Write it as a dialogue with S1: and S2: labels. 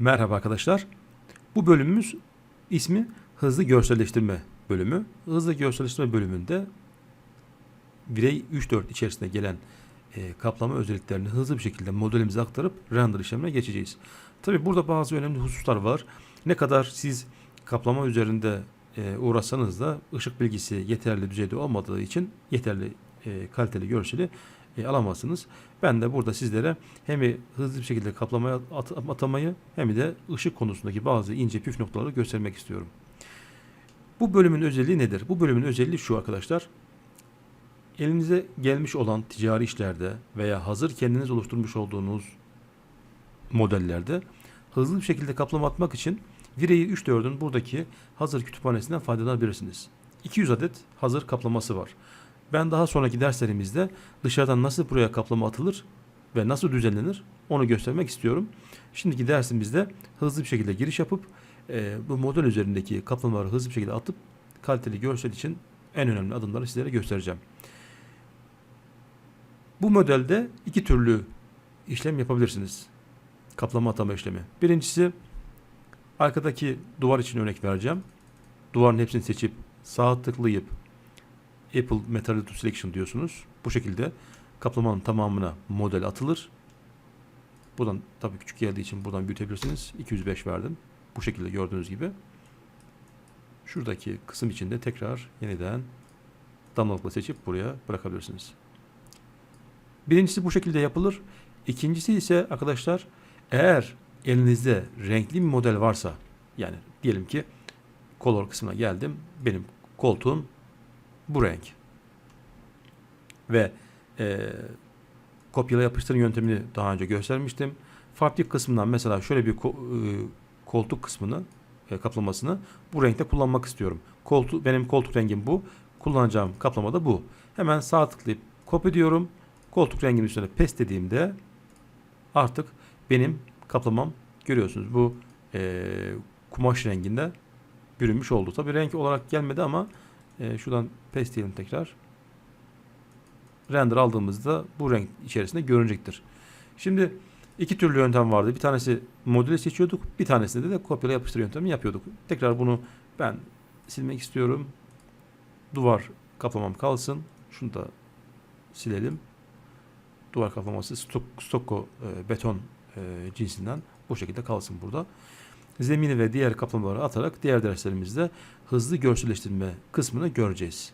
S1: Merhaba arkadaşlar. Bu bölümümüz ismi hızlı görselleştirme bölümü. Hızlı görselleştirme bölümünde birey 3-4 içerisinde gelen e, kaplama özelliklerini hızlı bir şekilde modelimize aktarıp render işlemine geçeceğiz. Tabi burada bazı önemli hususlar var. Ne kadar siz kaplama üzerinde e, uğraşsanız da ışık bilgisi yeterli düzeyde olmadığı için yeterli e, kaliteli görseli e, alamazsınız. Ben de burada sizlere hem hızlı bir şekilde kaplamaya at- atamayı hem de ışık konusundaki bazı ince püf noktaları göstermek istiyorum. Bu bölümün özelliği nedir? Bu bölümün özelliği şu arkadaşlar. Elinize gelmiş olan ticari işlerde veya hazır kendiniz oluşturmuş olduğunuz modellerde hızlı bir şekilde kaplama atmak için Virey 3.4'ün buradaki hazır kütüphanesinden faydalanabilirsiniz. 200 adet hazır kaplaması var. Ben daha sonraki derslerimizde dışarıdan nasıl buraya kaplama atılır ve nasıl düzenlenir onu göstermek istiyorum. Şimdiki dersimizde hızlı bir şekilde giriş yapıp e, bu model üzerindeki kaplamaları hızlı bir şekilde atıp kaliteli görsel için en önemli adımları sizlere göstereceğim. Bu modelde iki türlü işlem yapabilirsiniz. Kaplama atama işlemi. Birincisi arkadaki duvar için örnek vereceğim. Duvarın hepsini seçip sağ tıklayıp Apple to Selection diyorsunuz. Bu şekilde kaplamanın tamamına model atılır. Buradan tabii küçük geldiği için buradan büyütebilirsiniz. 205 verdim. Bu şekilde gördüğünüz gibi. Şuradaki kısım içinde tekrar yeniden damlalıkla seçip buraya bırakabilirsiniz. Birincisi bu şekilde yapılır. İkincisi ise arkadaşlar eğer elinizde renkli bir model varsa yani diyelim ki color kısmına geldim. Benim koltuğum bu renk. Ve e, kopyala yapıştır yöntemini daha önce göstermiştim. Fabriklik kısmından mesela şöyle bir ko- e, koltuk kısmını e, kaplamasını bu renkte kullanmak istiyorum. Koltuk benim koltuk rengim bu. Kullanacağım kaplama da bu. Hemen sağ tıklayıp copy diyorum. Koltuk renginin üstüne paste dediğimde artık benim kaplamam görüyorsunuz. Bu e, kumaş renginde bürünmüş oldu. Tabi renk olarak gelmedi ama e, şuradan paste diyelim tekrar. Render aldığımızda bu renk içerisinde görünecektir. Şimdi iki türlü yöntem vardı. Bir tanesi modeli seçiyorduk. Bir tanesinde de kopyala yapıştır yöntemi yapıyorduk. Tekrar bunu ben silmek istiyorum. Duvar kaplamam kalsın. Şunu da silelim. Duvar kaplaması stok, stoko e, beton e, cinsinden bu şekilde kalsın burada. Zemini ve diğer kaplamaları atarak diğer derslerimizde hızlı görselleştirme kısmını göreceğiz.